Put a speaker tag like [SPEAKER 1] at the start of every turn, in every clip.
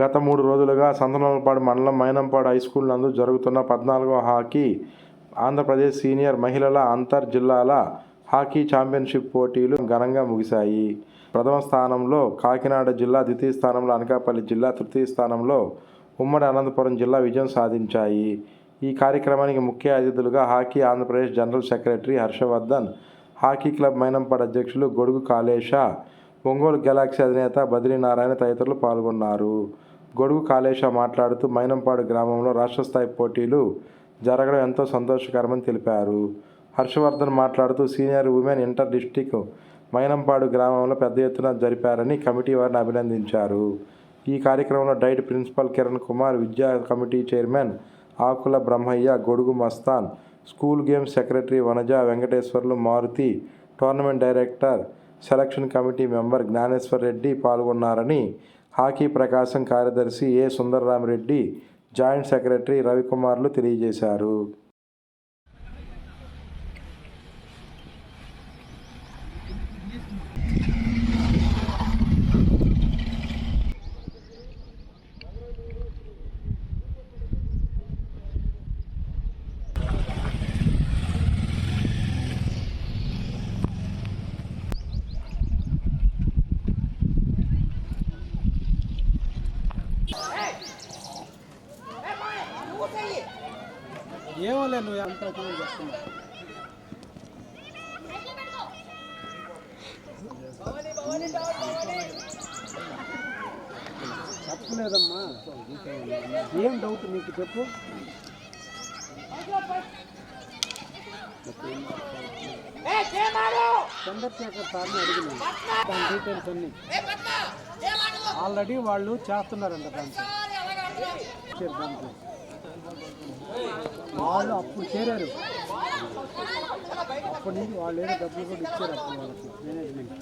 [SPEAKER 1] గత మూడు రోజులుగా సంతనోలపాడు మండలం మైనంపాడు హై స్కూల్ నందు జరుగుతున్న పద్నాలుగో హాకీ ఆంధ్రప్రదేశ్ సీనియర్ మహిళల అంతర్ జిల్లాల హాకీ ఛాంపియన్షిప్ పోటీలు ఘనంగా ముగిశాయి. ప్రథమ స్థానంలో కాకినాడ జిల్లా ద్వితీయ స్థానంలో అనకాపల్లి జిల్లా తృతీయ స్థానంలో ఉమ్మడి అనంతపురం జిల్లా విజయం సాధించాయి. ఈ కార్యక్రమానికి ముఖ్య అతిథులుగా hockey Andhra Pradesh general secretary Harshavardhan hockey club Mainampadu అధ్యక్షులు గొడుగు కాళేష ఒంగోలు గెలాక్సీ అధినేత బద్రీనారాయణ తదితరులు పాల్గొన్నారు. గొడుగు కాళేశ మాట్లాడుతూ మైనంపాడు గ్రామంలో రాష్ట్ర స్థాయి పోటీలు జరగడం ఎంతో సంతోషకరమని తెలిపారు. హర్షవర్ధన్ మాట్లాడుతూ senior women inter district Mainampadu గ్రామంలో పెద్ద ఎత్తున జరిపారని కమిటీ వారిని అభినందించారు. ఈ కార్యక్రమంలో డైట్ ప్రిన్సిపల్ కిరణ్ కుమార్ విద్యా committee chairman Akula Brahmaiah Godugu Mastan school games secretary Vanaja Venkateswarlu Maruti tournament director selection committee member Gnaneshwar Reddy పాల్గొన్నారని hockey Prakasam కార్యదర్శి ఏ సుందరరామరెడ్డి జాయింట్ సెక్రటరీ రవికుమార్లు తెలియజేశారు.
[SPEAKER 2] ఏమోలే నువ్వు అంత చెప్తున్నా చెప్పలేదమ్మా ఏం డౌట్ నీకు చెప్పు చంద్రశేఖర్ సార్ని అడిగిన దాని డీటెయిల్స్ అన్ని ఆల్రెడీ వాళ్ళు చేస్తున్నారంట దాంట్లో దాంట్లో వాళ్ళు అప్పుడు చేరారు. అప్పటి నుంచి వాళ్ళు ఏదో డబ్బులు కూడా ఇచ్చారు అప్పుడు వాళ్ళకి మేనేజ్మెంట్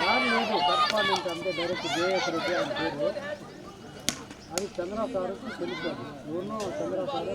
[SPEAKER 2] దాని లేదు. డిపార్ట్మెంట్ అంటే డైరెక్ట్ జేఎస్ రెడ్డి అని పేరు. అది చంద్రబాబు సార్కి తెలుసు. అది ఎవరినో చంద్రబాబు సారే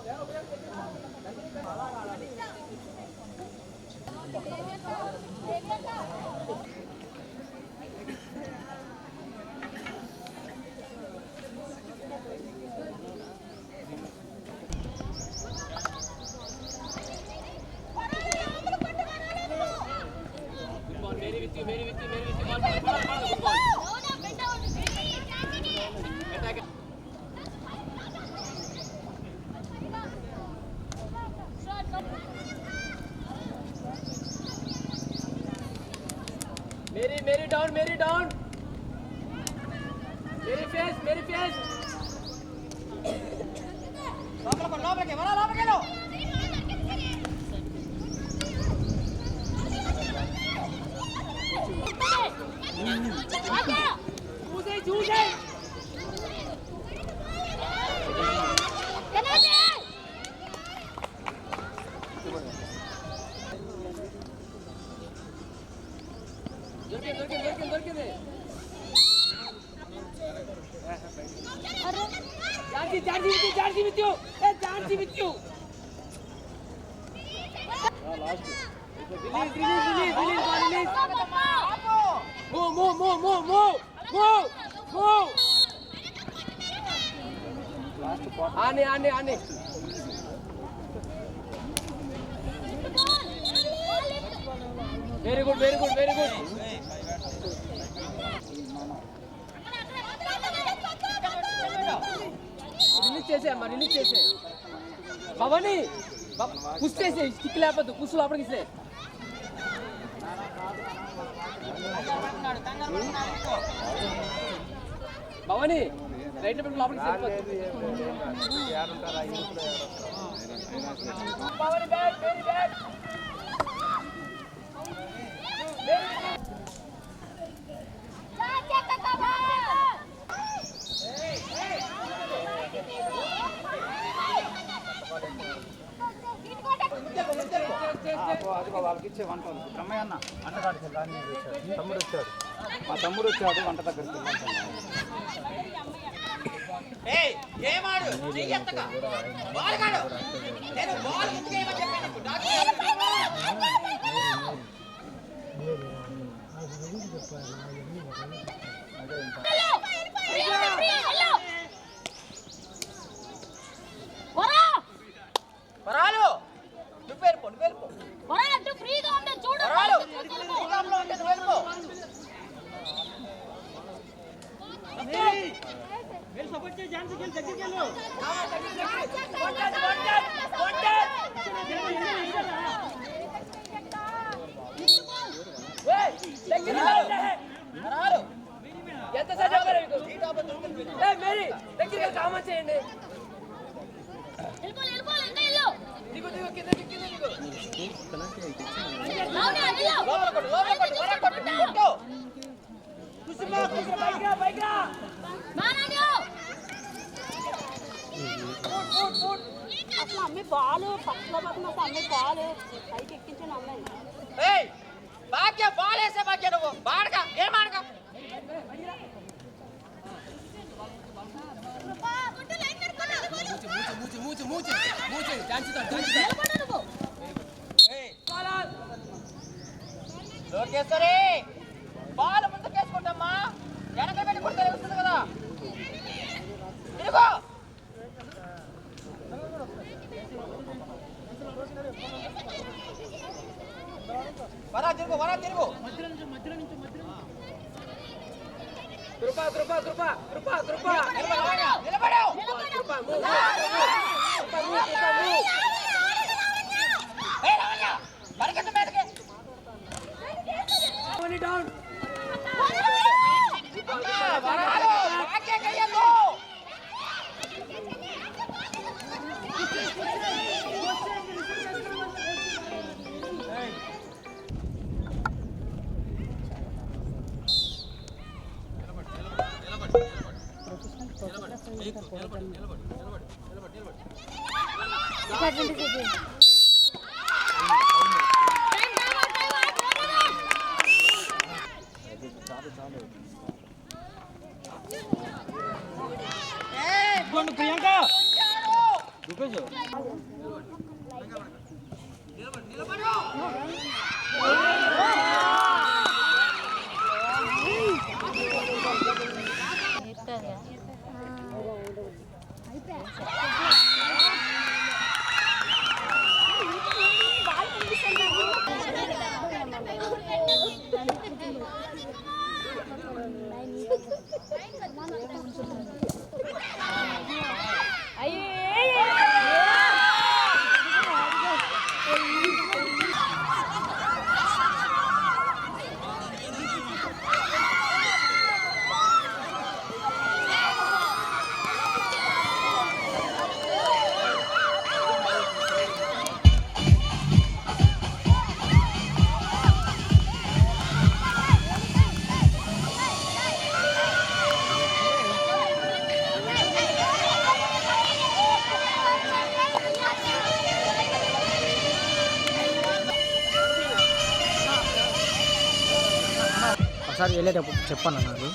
[SPEAKER 3] मेरी मेरी डाउन मेरी डाउन मेरी फेस मेरी फेस యూ జార్జీ విత్ యూ ఏ Georgie with you release release release release ball release move move move move move move move ఆనే ఆనే ఆనే very good very good very good release చేసే అమ్మా రిలీజ్ చేసే భవని పుష్ చేసే స్టిక్ లేకపోతే పుష్ లోపలికి ఇసే రైట్ పెట్టి లోపలికి సరిపోతుంది బ్యాట్ వెరీ బ్యాట్
[SPEAKER 2] వాళ్ళకి ఇచ్చే వంట బ్రహ్మయ్య అన్న అన్న కాడికి తమ్ముడు వచ్చాడు మా తమ్ముడు వచ్చాడు వంట దగ్గరికి
[SPEAKER 3] చెప్పాను
[SPEAKER 2] ఒకసారి వెళ్ళేటప్పుడు చెప్పాను నాకు.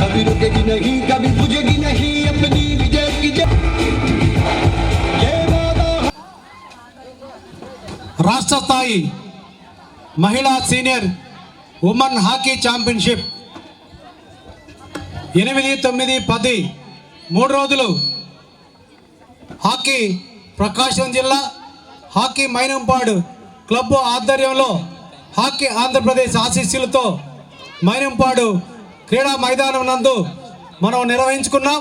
[SPEAKER 4] कभी रुकेगी नहीं कभी बुझेगी
[SPEAKER 5] రాష్ట్ర స్థాయి మహిళా సీనియర్ ఉమెన్ హాకీ ఛాంపియన్షిప్ ఎనిమిది తొమ్మిది పది మూడు రోజులు హాకీ ప్రకాశం జిల్లా హాకీ మైనంపాడు క్లబ్ ఆధ్వర్యంలో హాకీ ఆంధ్రప్రదేశ్ ఆశీస్సులతో మైనంపాడు క్రీడా మైదానం నందు మనం నిర్వహించుకున్నాం.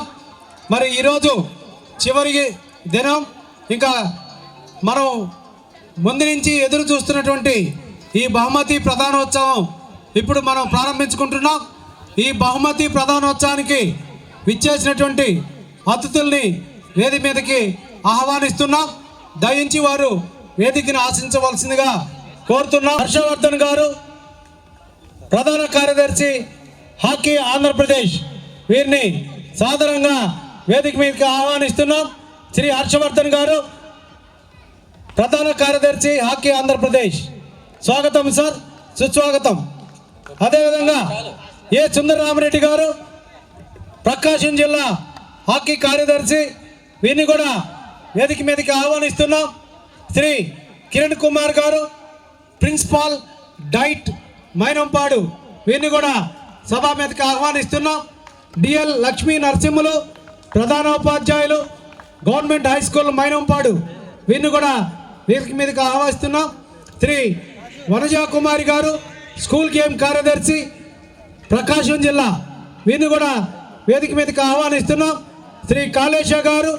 [SPEAKER 5] మరి ఈరోజు చివరి దినం. ఇంకా మనం ముందు నుంచి ఎదురు చూస్తున్నటువంటి ఈ బహుమతి ప్రధానోత్సవం ఇప్పుడు మనం ప్రారంభించుకుంటున్నాం. ఈ బహుమతి ప్రధానోత్సవానికి విచ్చేసినటువంటి అతిథుల్ని వేది మీదకి ఆహ్వానిస్తున్నాం. దయించి వారు వేదికను ఆశించవలసిందిగా కోరుతున్నాం. హర్షవర్ధన్ గారు ప్రధాన కార్యదర్శి హాకీ ఆంధ్రప్రదేశ్ వీరిని సాధారణంగా వేదిక మీదకి ఆహ్వానిస్తున్నాం. శ్రీ హర్షవర్ధన్ గారు ప్రధాన కార్యదర్శి హాకీ ఆంధ్రప్రదేశ్. స్వాగతం సార్. సుస్వాగతం. అదేవిధంగా ఏ సుందరరామరెడ్డి గారు ప్రకాశం జిల్లా హాకీ కార్యదర్శి వీరిని కూడా వేదిక మీదకి ఆహ్వానిస్తున్నాం. శ్రీ కిరణ్ కుమార్ గారు ప్రిన్సిపాల్ డైట్ మైనంపాడు వీరిని కూడా సభా మీదకి ఆహ్వానిస్తున్నాం. డిఎల్ లక్ష్మీ నరసింహులు ప్రధానోపాధ్యాయులు గవర్నమెంట్ హై స్కూల్ మైనంపాడు వీరిని కూడా వేదిక మీదకి ఆహ్వానిస్తున్నాం శ్రీ వనజా కుమారి గారు స్కూల్ గేమ్ కార్యదర్శి ప్రకాశం జిల్లా. వీరిని కూడా వేదిక మీదకి ఆహ్వానిస్తున్నాం. శ్రీ కాళేశ గారు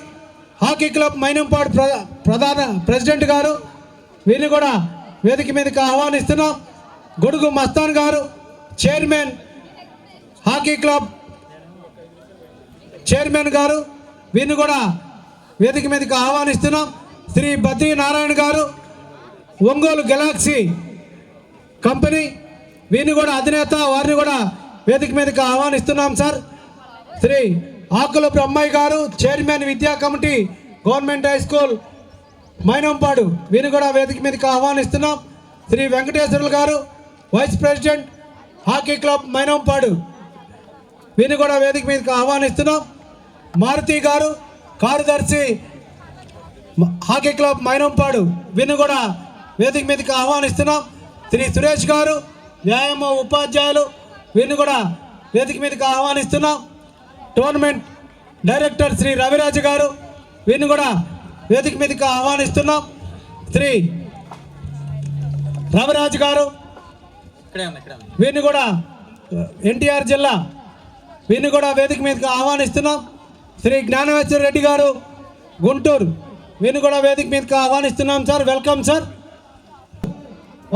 [SPEAKER 5] హాకీ క్లబ్ మైనంపాడు ప్ర ప్రధాన ప్రెసిడెంట్ గారు వీరిని కూడా వేదిక మీదకి ఆహ్వానిస్తున్నాం. గొడుగు మస్తాన్ గారు చైర్మన్ హాకీ క్లబ్ చైర్మన్ గారు వీరిని కూడా వేదిక మీదకి ఆహ్వానిస్తున్నాం. శ్రీ బద్రీ నారాయణ గారు ఒంగోలు గెలాక్సీ కంపెనీ వీరిని కూడా అధినేత వారిని కూడా వేదిక మీదకి ఆహ్వానిస్తున్నాం సార్. శ్రీ ఆకుల బ్రహ్మయ్య గారు చైర్మన్ విద్యా committee government high school Mainampadu వీరిని కూడా వేదిక మీదకి ఆహ్వానిస్తున్నాం. Shri Venkateswarlu garu vice president hockey club Mainampadu వీరిని కూడా వేదిక మీదకి ఆహ్వానిస్తున్నాం. మారుతి గారు కార్యదర్శి హాకీ క్లబ్ మైనంపాడు వీరిని కూడా వేదిక మీదకి ఆహ్వానిస్తున్నాం. శ్రీ సురేష్ గారు వ్యాయామ ఉపాధ్యాయులు వీరిని కూడా వేదిక మీదకి ఆహ్వానిస్తున్నాం. టోర్నమెంట్ డైరెక్టర్ శ్రీ రవిరాజు గారు వీరిని కూడా వేదిక మీదకి ఆహ్వానిస్తున్నాం. శ్రీ రవిరాజు గారు వీరిని కూడా ఎన్టీఆర్ జిల్లా వీరిని కూడా వేదిక మీదకి ఆహ్వానిస్తున్నాం. శ్రీ జ్ఞానవేశ్వర రెడ్డి గారు గుంటూరు మీరు కూడా వేదిక మీదకి ఆహ్వానిస్తున్నాం సార్. Welcome sir.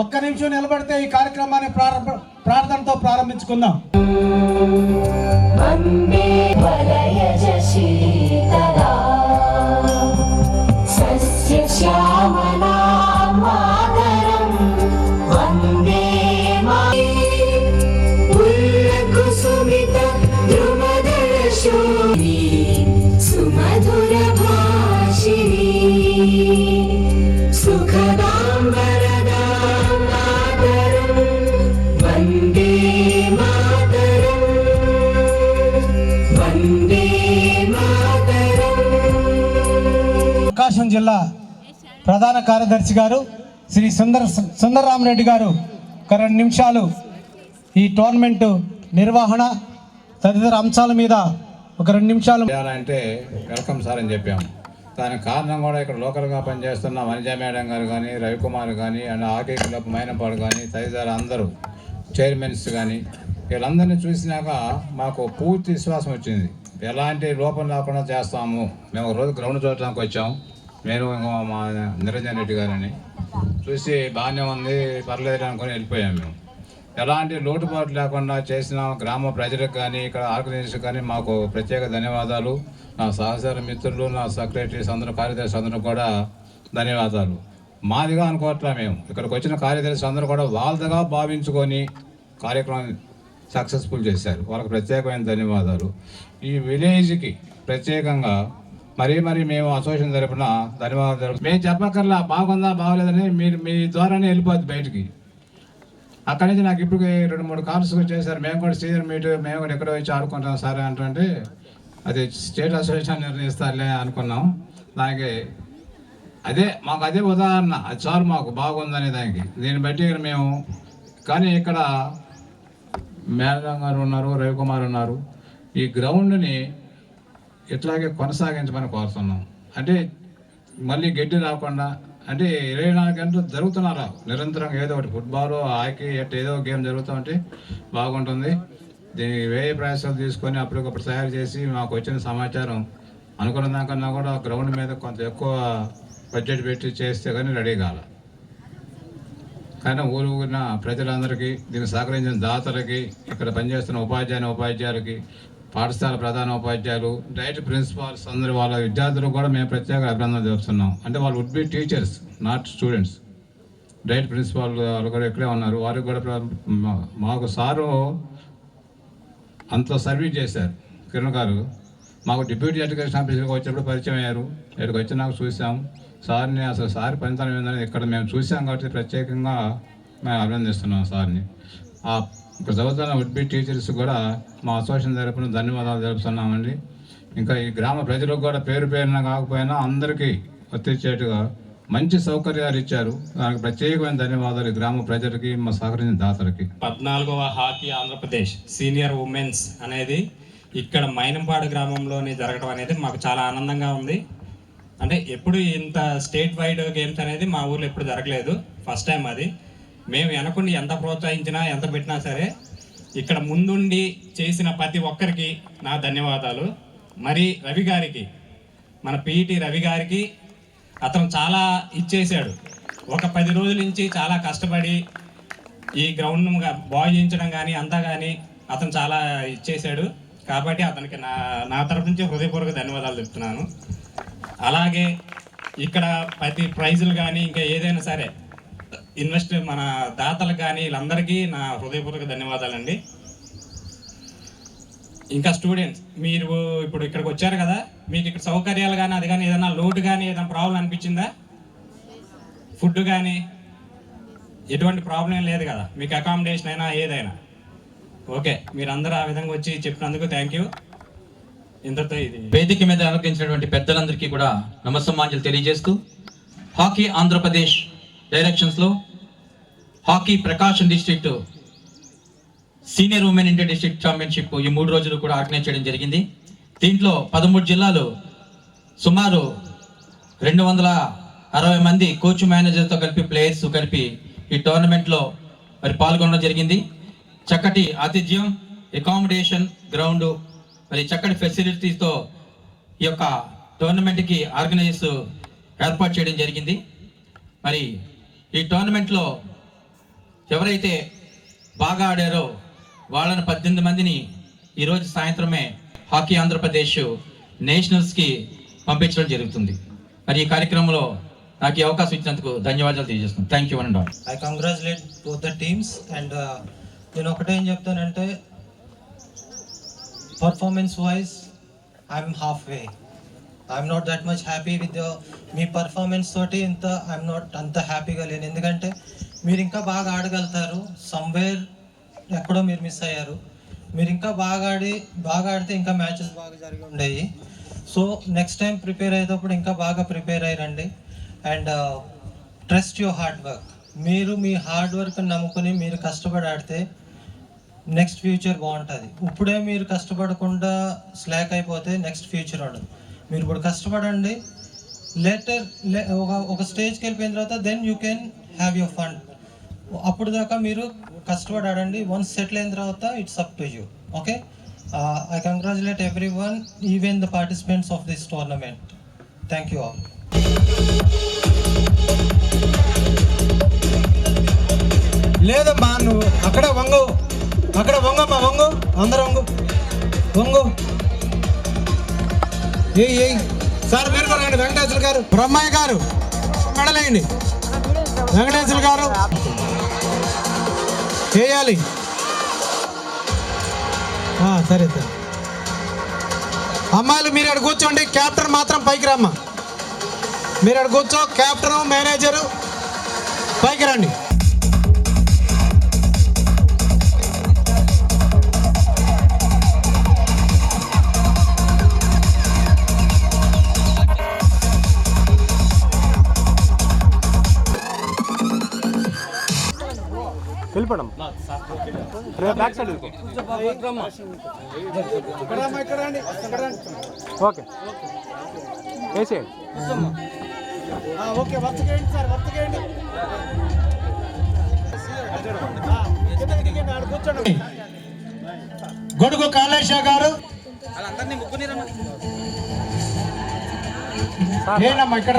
[SPEAKER 5] ఒక్క నిమిషం నిలబడితే ఈ కార్యక్రమాన్ని ప్రారంభ ప్రార్థనతో ప్రారంభించుకుందాం. జిల్లా ప్రధాన కార్యదర్శి గారు శ్రీ సుందర సుందరరామరెడ్డి గారు ఒక రెండు నిమిషాలు ఈ టోర్నమెంటు నిర్వహణ తదితర అంశాల మీద ఒక రెండు నిమిషాలు
[SPEAKER 6] అంటే వెల్కమ్ సార్ అని చెప్పాము. దానికి కారణం కూడా ఇక్కడ లోకల్గా పనిచేస్తున్న వనిజా మేడం గారు కానీ రవికుమార్ కానీ అండ్ ఆకే క్లబ్ మైనపాడు కానీ తదితర అందరూ చైర్మన్స్ కానీ వీళ్ళందరినీ చూసినాక మాకు పూర్తి విశ్వాసం వచ్చింది. ఎలాంటి లోపం లేకుండా చేస్తాము. మేము ఒక రోజు గ్రౌండ్ చూడటానికి వచ్చాము నేను మా నిరంజన్ రెడ్డి గారని. చూసి బాగానే ఉంది పర్లేదు అనుకుని వెళ్ళిపోయాము మేము. ఎలాంటి లోటుపాటు లేకుండా చేసిన గ్రామ ప్రజలకు కానీ ఇక్కడ ఆర్గనైజేషన్ కానీ మాకు ప్రత్యేక ధన్యవాదాలు. నా సహచార మిత్రులు నా సెక్రటరీస్ అందరూ కార్యదర్శి అందరూ కూడా ధన్యవాదాలు. మాదిగా అనుకోవట్లే మేము. ఇక్కడికి వచ్చిన కార్యదర్శి అందరూ కూడా వాళ్ళదిగా భావించుకొని కార్యక్రమం సక్సెస్ఫుల్ చేశారు. వాళ్ళకి ప్రత్యేకమైన ధన్యవాదాలు. ఈ విలేజ్కి ప్రత్యేకంగా మరీ మరీ మేము అసోసియేషన్ తరపున ధన్యవాదాలు తెలుపు- మేము చెప్పక్కర్లా బాగుందా బాగోలేదని మీరు మీ ద్వారానే వెళ్ళిపోద్ది బయటికి. అక్కడి నుంచి నాకు ఇప్పుడు రెండు మూడు కాల్స్ చేశారు. మేము కూడా సీనియర్ మీట్ మేము కూడా ఎక్కడో వచ్చి ఆడుకుంటాం సార్ అంటుంటే అది స్టేట్ అసోసియేషన్ నిర్ణయిస్తారులే అనుకున్నాం. దానికి అదే మాకు అదే ఉదాహరణ. అది చాలు మాకు బాగుందనే దానికి. దీన్ని బట్టి మేము కానీ ఇక్కడ మేడం గారు ఉన్నారు రవికుమార్ ఉన్నారు. ఈ గ్రౌండ్ని ఇట్లాగే కొనసాగించమని కోరుతున్నాం. అంటే మళ్ళీ గడ్డి రాకుండా అంటే ఇరవై నాలుగు గంటలు జరుగుతున్నారు? నిరంతరం ఏదో ఒకటి ఫుట్బాల్ హాకీ ఎట్ ఏదో గేమ్ జరుగుతూ ఉంటే బాగుంటుంది. దీనికి వేయ ప్రయాసాలు తీసుకొని అప్పటికప్పుడు తయారు చేసి మాకు వచ్చిన సమాచారం అనుకున్న దానికన్నా కూడా గ్రౌండ్ మీద కొంత ఎక్కువ బడ్జెట్ పెట్టి చేస్తే కానీ రెడీ కాల. కానీ ఊరు ఊరిన ప్రజలందరికీ దీనికి సహకరించిన దాతలకి ఇక్కడ పనిచేస్తున్న ఉపాధ్యాయుని ఉపాధ్యాయులకి పాఠశాల ప్రధాన ఉపాధ్యాయులు డైట్ ప్రిన్సిపాల్స్ అందరూ వాళ్ళ విద్యార్థులు కూడా మేము ప్రత్యేక అభినందన తెలుపుతున్నాం. అంటే వాళ్ళు would be teachers not students DIET principal వాళ్ళు కూడా ఇక్కడే ఉన్నారు. వారికి కూడా మాకు సారు అంత సర్వీస్ చేశారు. కిరణ్ గారు మాకు డిప్యూటీ ఎడ్యుకేషన్ ఆఫీసర్గా వచ్చినప్పుడు పరిచయం అయ్యారు. ఇక్కడికి వచ్చి నాకు చూసాం. సార్ని అసలు సార్ పనితనం ఏందని ఇక్కడ మేము చూసాం కాబట్టి ప్రత్యేకంగా మేము అభినందిస్తున్నాం సార్ని. ఆ ఇక్కడ చదువుతున్న వుడ్ టీచర్స్ కూడా మా అసోసియేషన్ తరపున ధన్యవాదాలు తెలుపుతున్నామండి. ఇంకా ఈ గ్రామ ప్రజలకు కూడా పేరు పేరున కాకపోయినా అందరికీ వర్తించేట్టుగా మంచి సౌకర్యాలు ఇచ్చారు. దానికి ప్రత్యేకమైన ధన్యవాదాలు ఈ గ్రామ ప్రజలకి మా సహకరించిన దాతలకి.
[SPEAKER 7] పద్నాలుగవ హాకీ ఆంధ్రప్రదేశ్ సీనియర్ ఉమెన్స్ అనేది ఇక్కడ మైనంపాడు గ్రామంలోనే జరగడం అనేది మాకు చాలా ఆనందంగా ఉంది. అంటే ఎప్పుడు ఇంత స్టేట్ వైడ్ గేమ్స్ అనేది మా ఊర్లో ఎప్పుడు జరగలేదు. ఫస్ట్ టైం అది. మేము వెనకుండి ఎంత ప్రోత్సహించినా ఎంత పెట్టినా సరే ఇక్కడ ముందుండి చేసిన ప్రతి ఒక్కరికి నా ధన్యవాదాలు. మరి రవి గారికి మన పిఈటి రవి గారికి అతను చాలా ఇచ్చేసాడు ఒక పది రోజుల నుంచి చాలా కష్టపడి ఈ గ్రౌండ్ బాగు చేయించడం కానీ అంతా కానీ అతను చాలా ఇచ్చేశాడు. కాబట్టి అతనికి నా నా తరపు నుంచి హృదయపూర్వక ధన్యవాదాలు చెప్తున్నాను అలాగే ఇక్కడ ప్రతి ప్రైజులు కానీ ఇంకా ఏదైనా సరే ఇన్వెస్ట్ మన దాతలకు కానీ వీళ్ళందరికీ నా హృదయపూర్వక ధన్యవాదాలండి. ఇంకా స్టూడెంట్స్ మీరు ఇప్పుడు ఇక్కడికి వచ్చారు కదా మీకు ఇక్కడ సౌకర్యాలు కానీ అది కానీ ఏదైనా లోటు కానీ ఏదైనా ప్రాబ్లం అనిపించిందా? ఫుడ్ కానీ ఎటువంటి ప్రాబ్లం ఏం లేదు కదా మీకు అకామిడేషన్ అయినా ఏదైనా. ఓకే మీరందరూ ఆ విధంగా వచ్చి చెప్పినందుకు థ్యాంక్ యూ ఇంతతో ఇది.
[SPEAKER 8] వేదిక మీద అనుగ్రహించినటువంటి పెద్దలందరికీ కూడా నమస్సమాంజలు తెలియజేస్తూ hockey Andhra Pradesh డైరెక్షన్స్లో hockey Prakasam district senior women inter district championship ఈ మూడు రోజులు కూడా ఆర్గనైజ్ చేయడం జరిగింది. దీంట్లో పదమూడు జిల్లాలు సుమారు రెండు వందల అరవై మంది కోచ్ మేనేజర్తో కలిపి ప్లేయర్స్ కలిపి ఈ టోర్నమెంట్లో మరి పాల్గొనడం జరిగింది. చక్కటి ఆతిథ్యం అకామిడేషన్ గ్రౌండ్ మరి చక్కటి ఫెసిలిటీస్తో ఈ యొక్క టోర్నమెంట్కి ఆర్గనైజ్ ఏర్పాటు చేయడం జరిగింది. మరి ఈ టోర్నమెంట్లో ఎవరైతే బాగా ఆడారో వాళ్ళని పద్దెనిమిది మందిని ఈరోజు సాయంత్రమే హాకీ ఆంధ్రప్రదేశ్ నేషనల్స్కి పంపించడం జరుగుతుంది. మరి ఈ కార్యక్రమంలో నాకు ఈ అవకాశం ఇచ్చినందుకు ధన్యవాదాలు తెలియజేస్తున్నాను. Thank you and all
[SPEAKER 9] I congratulate to the teams and నేను ఒకటే ఏం చెప్తానంటే performance wise I'm half way I'm not that much happy with me performance తోటి ఇంత ఐఎమ్ నాట్ అంత హ్యాపీగా లేను. ఎందుకంటే మీరు ఇంకా బాగా ఆడగలుగుతారు. సమ్వేర్ ఎక్కడో మీరు మిస్ అయ్యారు. మీరు ఇంకా బాగా ఆడి బాగా ఆడితే ఇంకా మ్యాచెస్ బాగా జరిగి ఉండేవి సో నెక్స్ట్ టైం ప్రిపేర్ అయ్యేటప్పుడు ఇంకా బాగా ప్రిపేర్ అయ్యారండి and trust your hard work మీరు మీ హార్డ్ వర్క్ నమ్ముకుని మీరు కష్టపడి ఆడితే నెక్స్ట్ ఫ్యూచర్ బాగుంటుంది. ఇప్పుడే మీరు కష్టపడకుండా స్లాక్ అయిపోతే నెక్స్ట్ ఫ్యూచర్ ఉండదు. మీరు కూడా కష్టపడండి. లేటర్ ఒక ఒక స్టేజ్కి వెళ్ళిపోయిన తర్వాత then you can have your fun అప్పుడు దాకా మీరు కష్టపడి ఆడండి వన్స్ సెటిల్ అయిన తర్వాత it's up to you okay I congratulate everyone even the participants of this tournament thank you all
[SPEAKER 5] లేదమ్మా నువ్వు అక్కడ వంగు. అక్కడ వంగమ్మా వంగు. అందరూ వంగు. వంగు. సార్ మీరు కూడా రండి. వెంకటేశ్వర గారు బ్రహ్మయ్య గారు మెడలేయండి. వెంకటేశ్వర గారు చేయాలి. సరే సార్. అమ్మాయిలు మీరు అక్కడ కూర్చోండి. క్యాప్టెన్ మాత్రం పైకి రమ్మా. మీరు అక్కడ కూర్చో క్యాప్టెన్ మేనేజరు పైకి రండి.
[SPEAKER 1] వెళ్ళిపోవడం బ్యాక్ సైడ్ ఓకే. వేసేయండి.
[SPEAKER 5] ఓకే వర్తకేయండి సార్ వర్తకేయండి కూర్చోండి గొడుగు కాళేశ గారు ఏనమ్మా ఇక్కడ.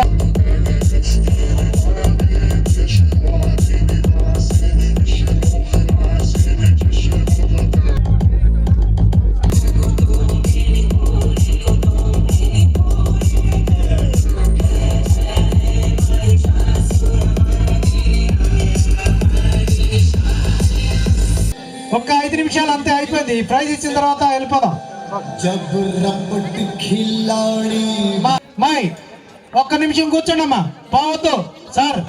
[SPEAKER 5] ప్రైజ్ ఇచ్చిన తర్వాత వెళ్ళిపోదాం. మై ఒక్క నిమిషం కూర్చోండమ్మా. పావుతో సార్.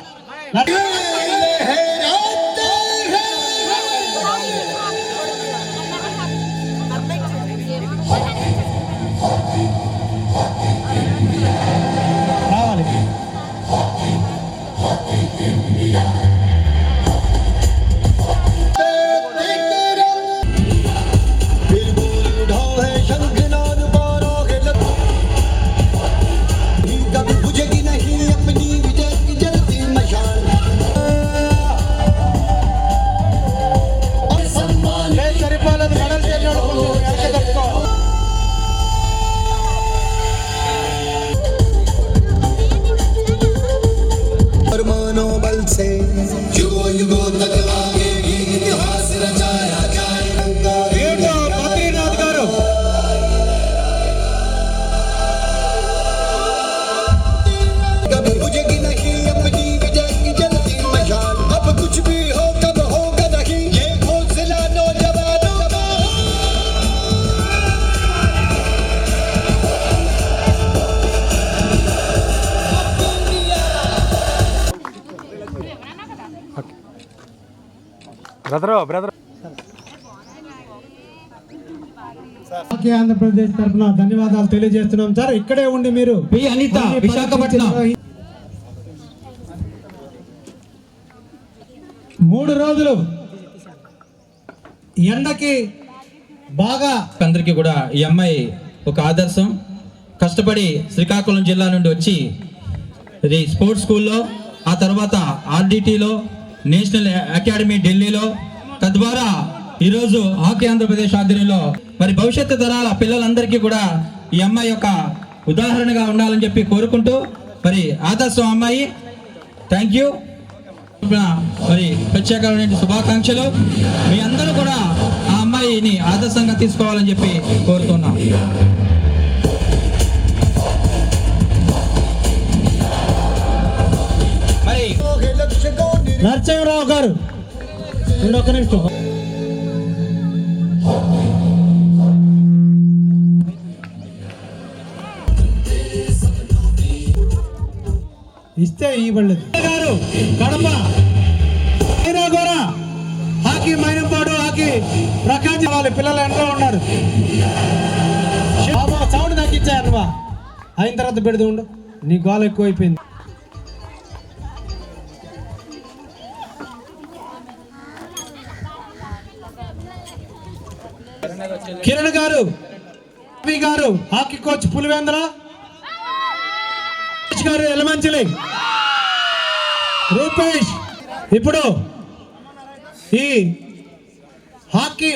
[SPEAKER 1] Brother brother.
[SPEAKER 5] ఆంధ్రప్రదేశ్ తరఫున ధన్యవాదాలు తెలియజేస్తున్నాం. సార్ ఇక్కడే ఉండి మీరు
[SPEAKER 8] అనిత విశాఖపట్నం.
[SPEAKER 5] మూడు రోజులు ఎండకి బాగా
[SPEAKER 8] అందరికీ కూడా ఈ అమ్మాయి ఒక ఆదర్శం. కష్టపడి శ్రీకాకుళం జిల్లా నుండి వచ్చి ఇది స్పోర్ట్స్ స్కూల్లో ఆ తర్వాత ఆర్డిటీలో నేషనల్ అకాడమీ ఢిల్లీలో తద్వారా ఈరోజు హాకీ ఆంధ్రప్రదేశ్ ఆధ్వర్యంలో మరి భవిష్యత్తు తరాల పిల్లలందరికీ కూడా ఈ అమ్మాయి యొక్క ఉదాహరణగా ఉండాలని చెప్పి కోరుకుంటూ మరి ఆదర్శం అమ్మాయి. థ్యాంక్ యూ మరి ప్రత్యేకమైన శుభాకాంక్షలు. మీ అందరూ కూడా ఆ అమ్మాయిని ఆదర్శంగా తీసుకోవాలని చెప్పి కోరుతున్నాం.
[SPEAKER 5] నరసింహరావు గారు. ఒక్క నిమిషం. ఇస్తే ఇవ్వలేదు గారు కడప. గోరా. హాకీ మైనంపాడు హాకీ ప్రకాశం వాళ్ళ పిల్లలు ఎంట్లో ఉన్నారు. సౌండ్ తగ్గించారు అయిన తర్వాత పెడుతూ ఉండు. నీ గోల ఎక్కువైపోయింది. కిరణ్ గారు రవి గారు హాకీ కోచ్ పులివేంద్ర గారు ఎలమంచిలి. రూపేష్ ఇప్పుడు ఈ హాకీ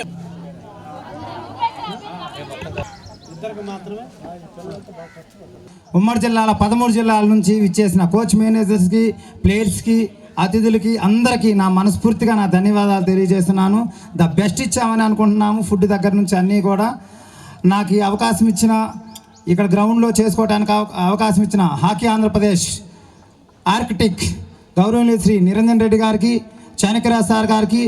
[SPEAKER 10] ఉమ్మడి జిల్లాల పదమూడు జిల్లాల నుంచి విచ్చేసిన కోచ్ మేనేజర్స్కి ప్లేయర్స్కి అతిథులకి అందరికీ నా మనస్ఫూర్తిగా నా ధన్యవాదాలు తెలియజేస్తున్నాను. ద బెస్ట్ ఇచ్చామని అనుకుంటున్నాము ఫుడ్ దగ్గర నుంచి అన్నీ కూడా. నాకు ఈ అవకాశం ఇచ్చిన ఇక్కడ గ్రౌండ్లో చేసుకోవడానికి అవకాశం ఇచ్చిన హాకీ ఆంధ్రప్రదేశ్ ఆర్కిటెక్ గౌరవనీయ శ్రీ నిరంజన్ రెడ్డి గారికి చానకరాజ్ సార్ గారికి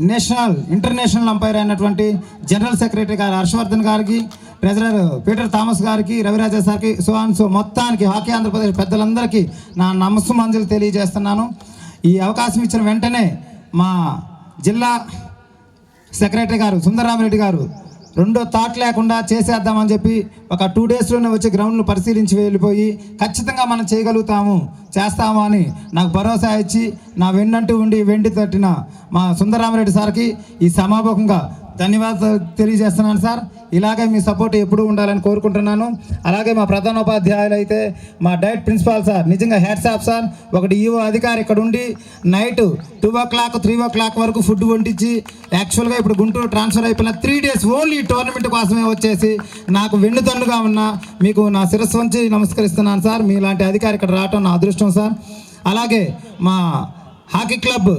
[SPEAKER 10] నేషనల్ ఇంటర్నేషనల్ అంపైర్ అయినటువంటి జనరల్ సెక్రటరీ గారు హర్షవర్ధన్ గారికి ట్రెజరర్ పీటర్ థామస్ గారికి రవిరాజ సార్కి సో అండ్ సో మొత్తానికి హాకీ ఆంధ్రప్రదేశ్ పెద్దలందరికీ నా నమస్సుమంజలు తెలియజేస్తున్నాను. ఈ అవకాశం ఇచ్చిన వెంటనే మా జిల్లా సెక్రటరీ గారు సుందరరామరెడ్డి గారు రెండో థాట్ లేకుండా చేసేద్దామని చెప్పి ఒక టూ డేస్లోనే వచ్చి గ్రౌండ్ను పరిశీలించి వెళ్ళిపోయి ఖచ్చితంగా మనం చేయగలుగుతాము చేస్తాము అని నాకు భరోసా ఇచ్చి నా వెన్నంటూ ఉండి వెండి తట్టిన మా సుందరరామరెడ్డి సార్కి ఈ సమాపకంగా ధన్యవాదాలు తెలియజేస్తున్నాను సార్. ఇలాగే మీ సపోర్ట్ ఎప్పుడూ ఉండాలని కోరుకుంటున్నాను. అలాగే మా ప్రధానోపాధ్యాయులు అయితే మా డైట్ ప్రిన్సిపాల్ సార్ నిజంగా హెడ్స్ ఆఫ్ సార్ ఒకటి ఈవో అధికారి ఇక్కడ ఉండి night two o'clock three o'clock వరకు ఫుడ్ వండించి యాక్చువల్గా ఇప్పుడు గుంటూరు ట్రాన్స్ఫర్ అయిపోయిన త్రీ డేస్ ఓన్లీ టోర్నమెంట్ కోసమే వచ్చేసి నాకు వెన్నుదండుగా ఉన్న మీకు నా శిరస్సు వంచి నమస్కరిస్తున్నాను సార్. మీలాంటి అధికారి ఇక్కడ రావటం నా అదృష్టం సార్. అలాగే మా హాకీ క్లబ్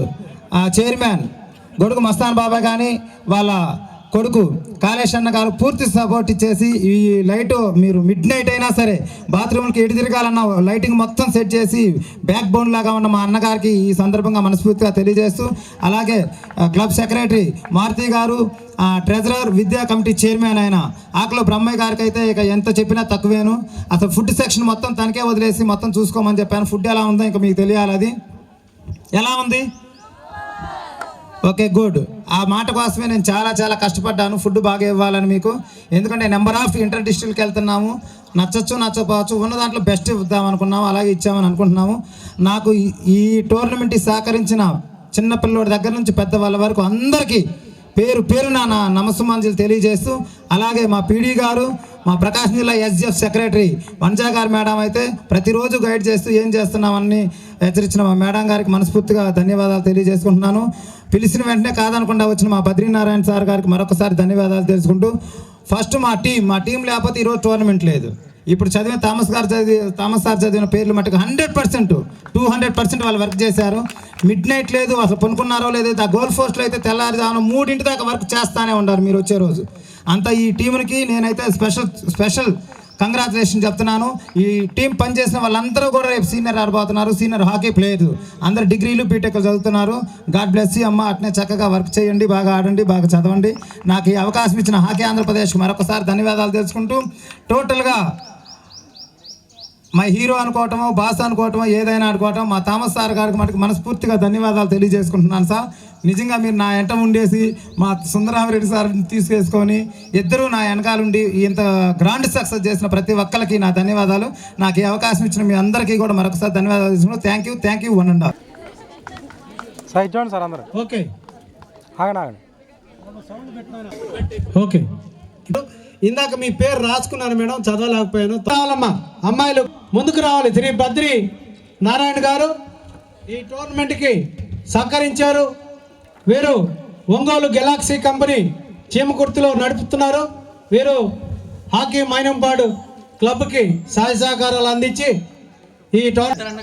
[SPEAKER 10] చైర్మన్ గొడుగు మస్తాన్ బాబా కానీ వాళ్ళ కొడుకు కాళేశన్న అన్న గారు పూర్తి సపోర్ట్ ఇచ్చేసి ఈ లైట్ మీరు మిడ్ నైట్ అయినా సరే బాత్రూమ్కి ఎటు తిరగాలన్న లైటింగ్ మొత్తం సెట్ చేసి బ్యాక్ బోన్ లాగా ఉన్న మా అన్నగారికి ఈ సందర్భంగా మనస్ఫూర్తిగా తెలియజేస్తూ అలాగే క్లబ్ సెక్రటరీ మారుతి గారు ఆ, ట్రెజరర్ విద్యా కమిటీ చైర్మన్ ఆయన ఆకలో బ్రహ్మయ్య గారికి అయితే ఇక ఎంత చెప్పినా తక్కువేను. అసలు ఫుడ్ సెక్షన్ మొత్తం తనకే వదిలేసి మొత్తం చూసుకోమని చెప్పాను. ఫుడ్ ఎలా ఉందో ఇంకా మీకు తెలియాలి అది. ఎలా ఉంది? Okay good. ఆ మాట కోసమే నేను చాలా చాలా కష్టపడ్డాను. ఫుడ్ బాగా ఇవ్వాలని మీకు. ఎందుకంటే నెంబర్ ఆఫ్ ఇంటర్ డిస్ట్రిక్ట్కి వెళ్తున్నాము. నచ్చచ్చు నచ్చకపోవచ్చు ఉన్న దాంట్లో బెస్ట్ ఇద్దాం అనుకున్నాము అలాగే ఇచ్చామని అనుకుంటున్నాము. నాకు ఈ- ఈ సహకరించిన చిన్నపిల్లోడి దగ్గర నుంచి పెద్ద వాళ్ళ వరకు అందరికీ పేరు పేరు నా నమస్సుమాంజలు తెలియజేస్తూ అలాగే మా పీడీ గారు మా ప్రకాశం జిల్లా ఎస్జిఎఫ్ సెక్రటరీ వంజా గారు మేడం అయితే ప్రతిరోజు గైడ్ చేస్తూ ఏం చేస్తున్నామని హెచ్చరించిన మా మేడం గారికి మనస్ఫూర్తిగా ధన్యవాదాలు తెలియజేసుకుంటున్నాను. పిలిచిన వెంటనే కాదనకుండా వచ్చిన మా బద్రీనారాయణ సార్ గారికి మరొకసారి ధన్యవాదాలు తెలుసుకుంటూ ఫస్ట్ మా టీం మా టీం లేకపోతే ఈరోజు టోర్నమెంట్ లేదు. ఇప్పుడు చదివిన థామస్ గారు చదివి థామస్ సార్ చదివిన పేర్లు మట్టుకు hundred percent two hundred percent వాళ్ళు వర్క్ చేశారు. మిడ్ నైట్ లేదు అసలు పనుకున్నారో లేదో ఆ గోల్ పోస్ట్లో అయితే తెల్లారిదాను మూడింటి దాకా వర్క్ చేస్తానే ఉన్నారు మీరు వచ్చే రోజు. అంతా ఈ టీంకి నేనైతే స్పెషల్ స్పెషల్ కంగ్రాచులేషన్ చెప్తున్నాను. ఈ టీం పనిచేసిన వాళ్ళందరూ కూడా రేపు సీనియర్ ఆడబోతున్నారు సీనియర్ హాకీ ప్లేయర్ అందరు డిగ్రీలు బీటెక్ చదువుతున్నారు. గాడ్ బ్లెస్ అమ్మ. అట్నే చక్కగా వర్క్ చేయండి. బాగా ఆడండి. బాగా చదవండి. నాకు ఈ అవకాశం ఇచ్చిన హాకీ ఆంధ్రప్రదేశ్కి మరొకసారి ధన్యవాదాలు తెలుసుకుంటూ టోటల్గా మా హీరో అనుకోవటమో బాస్ అనుకోవటమో ఏదైనా అనుకోవటం మా తామస్ సార్ గారికి మనకి మనస్ఫూర్తిగా ధన్యవాదాలు తెలియజేసుకుంటున్నాను సార్ నిజంగా మీరు నా వెంట ఉండేసి మా సుందరామరెడ్డి సార్ తీసుకేసుకొని ఇద్దరు నా వెనకాలండి ఇంత గ్రాండ్ సక్సెస్ చేసిన ప్రతి ఒక్కరికి నా ధన్యవాదాలు. నాకు ఈ అవకాశం ఇచ్చిన మీ అందరికీ కూడా మరొకసారి ధన్యవాదాలు తీసుకున్నాను thank you thank you one and all
[SPEAKER 2] side చూడండి సార్ అందరూ.
[SPEAKER 5] ఓకే.
[SPEAKER 2] ఆగండి
[SPEAKER 5] ఓకే. ఇందాక మీ పేరు రాసుకున్నాను మేడం చదవలేకపోయాను. రావాలమ్మా అమ్మాయిలు ముందుకు రావాలి. శ్రీ బద్రి నారాయణ గారు ఈ టోర్నమెంట్కి సహకరించారు. వీరు ఒంగోలు గెలాక్సీ కంపెనీ చీమకుర్తిలో నడుపుతున్నారు. వీరు హాకీ మైనంపాడు క్లబ్కి సహాయ సహకారాలు అందించి ఈ టోర్నమెంట్